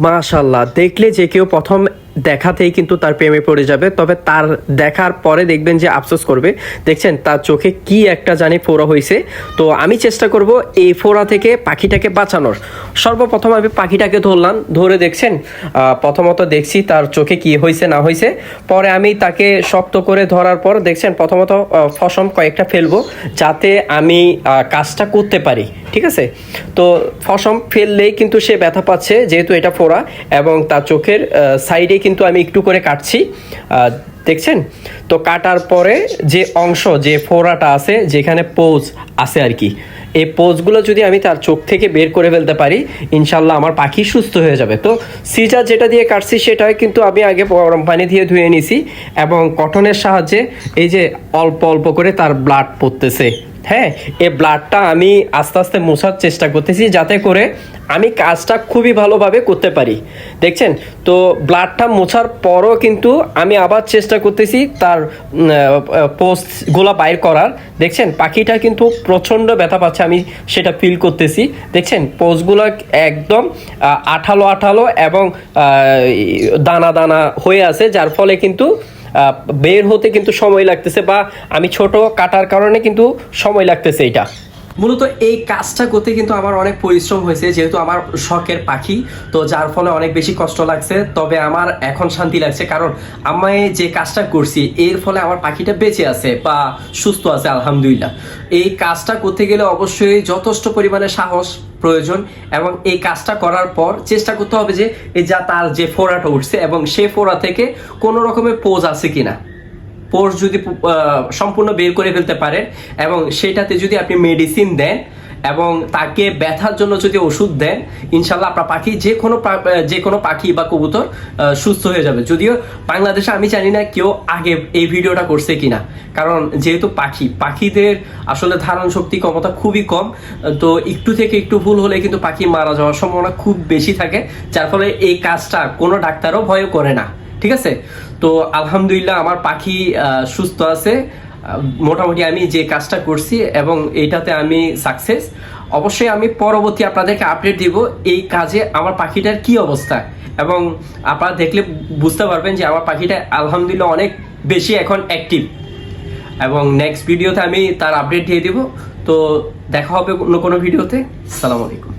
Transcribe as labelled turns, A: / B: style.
A: মাশাল্লাহ দেখলে যে কেউ প্রথম দেখাতেই কিন্তু তার প্রেমে পড়ে যাবে। তবে তার দেখার পরে দেখবেন যে আফসোস করবে। দেখছেন, তার চোখে কি একটা জানি ফোড়া হয়েছে তো আমি চেষ্টা করব এই ফোড়া থেকে পাখিটাকে বাঁচানোর। সর্বপ্রথম আমি পাখিটাকে ধরলাম। ধরে দেখছেন প্রথমত দেখছি তার চোখে কি হয়েছে না হয়েছে পরে আমি তাকে শক্ত করে ধরার পর দেখছেন, প্রথমত ফসম কয়েকটা ফেলব যাতে আমি কাজটা করতে পারি। ঠিক আছে? তো ফসম ফেললেই কিন্তু সে ব্যথা পাচ্ছে, যেহেতু এটা ফোড়া। এবং তার চোখের সাইডে কিন্তু আমি একটু করে কাটছি। দেখছেন? তো কাটার পরে যে অংশ, যে ফোড়াটা আছে, যেখানে পোজ আছে আর কি, এই পোজগুলো যদি আমি তার চোখ থেকে বের করে ফেলতে পারি, ইনশাল্লাহ আমার পাখি সুস্থ হয়ে যাবে। তো সিজার যেটা দিয়ে কাটছি সেটা কিন্তু আমি আগে গরম পানি দিয়ে ধুয়ে নিছি এবং কটনের সাহায্যে এই যে অল্প অল্প করে তার ব্লাড পড়তেছে। হ্যাঁ এই ব্লাডটা আমি আস্তে আস্তে মোছার চেষ্টা করতেছি যাতে করে আমি কাজটা খুবই ভালোভাবে করতে পারি। দেখছেন? তো ব্লাডটা মোছার পরও কিন্তু আমি আবার চেষ্টা করতেছি তার পোস্টগুলো বাইর করার। দেখছেন? পাখিটা কিন্তু প্রচণ্ড ব্যথা পাচ্ছে, আমি সেটা ফিল করতেছি। দেখছেন? পোস্টগুলো একদম আঠালো আঠালো এবং দানা দানা হয়ে আছে, যার ফলে কিন্তু বের হতে কিন্তু সময় লাগতেছে বা আমি ছোট কাটার কারণে কিন্তু সময় লাগতেছে এটা। মূলত এই কাজটা করতে কিন্তু আমার অনেক পরিশ্রম হয়েছে, যেহেতু আমার শখের পাখি, তো যার ফলে অনেক বেশি কষ্ট লাগছে। তবে আমার এখন শান্তি লাগছে, কারণ আমি যে কাজটা করছি, এর ফলে আমার পাখিটা বেঁচে আছে বা সুস্থ আছে, আলহামদুলিল্লাহ। এই কাজটা করতে গেলে অবশ্যই যথেষ্ট পরিমাণে সাহস প্রয়োজন এবং এই কাজটা করার পর চেষ্টা করতে হবে যে যা তার যে ফোড়াটা উঠছে এবং সে ফোড়া থেকে কোনো রকমের পোজ আছে কিনা। পোর্স যদি সম্পূর্ণ বের করে ফেলতে পারেন এবং সেটাতে যদি আপনি মেডিসিন দেন এবং তাকে ব্যথার জন্য যদি ওষুধ দেন, ইনশাল্লাহ আপনার পাখি যে কোনো যে কোনো পাখি বা কবুতর সুস্থ হয়ে যাবে। যদিও বাংলাদেশে আমি জানি না কেউ আগে এই ভিডিওটা করছে কিনা। কারণ যেহেতু পাখি, পাখিদের আসলে ধারণ শক্তি ক্ষমতা খুবই কম, তো একটু থেকে একটু ভুল হলে কিন্তু পাখি মারা যাওয়ার সম্ভাবনা খুব বেশি থাকে, যার ফলে এই কাজটা কোনো ডাক্তারও ভয় করে না। ঠিক আছে? তো আলহামদুলিল্লাহ আমার পাখি সুস্থ আছে। মোটামুটি আমি যে কাজটা করছি এবং এইটাতে আমি সাকসেস অবশ্যই আমি পরবর্তী আপনাদেরকে আপডেট দিব এই কাজে আমার পাখিটার কি অবস্থা। এবং আপনারা দেখলে বুঝতে পারবেন যে আমার পাখিটা আলহামদুলিল্লাহ অনেক বেশি এখন অ্যাক্টিভ এবং নেক্সট ভিডিওতে আমি তার আপডেট দিয়ে দিব। তো দেখা হবে অন্য কোনো ভিডিওতে সালাম আলাইকুম।